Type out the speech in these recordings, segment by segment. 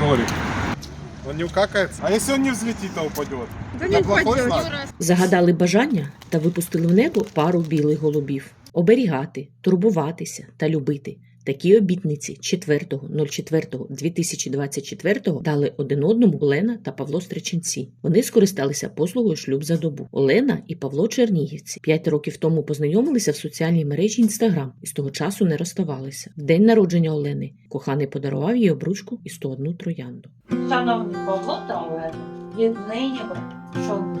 Жорик. Он не укакается? А если он не взлетит, то упадет? Да не упадет. Загадали бажання та випустили в небо пару білих голубів. Оберігати, турбуватися та любити. Такі обітниці 4.04.2024 дали один одному Олена та Павло Стреченці. Вони скористалися послугою шлюб за добу. Олена і Павло Чернігівці п'ять років тому познайомилися в соціальній мережі Інстаграм і з того часу не розставалися. В день народження Олени коханий подарував їй обручку і 101 троянду. Шановні Павло та Олена, віднині ви чоловік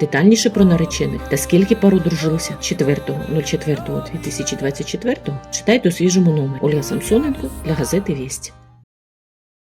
Детальніше про наречених та скільки пар одружилося 4.04.2024 читайте у свіжому номері Ольга Самсоненко для газети Вість.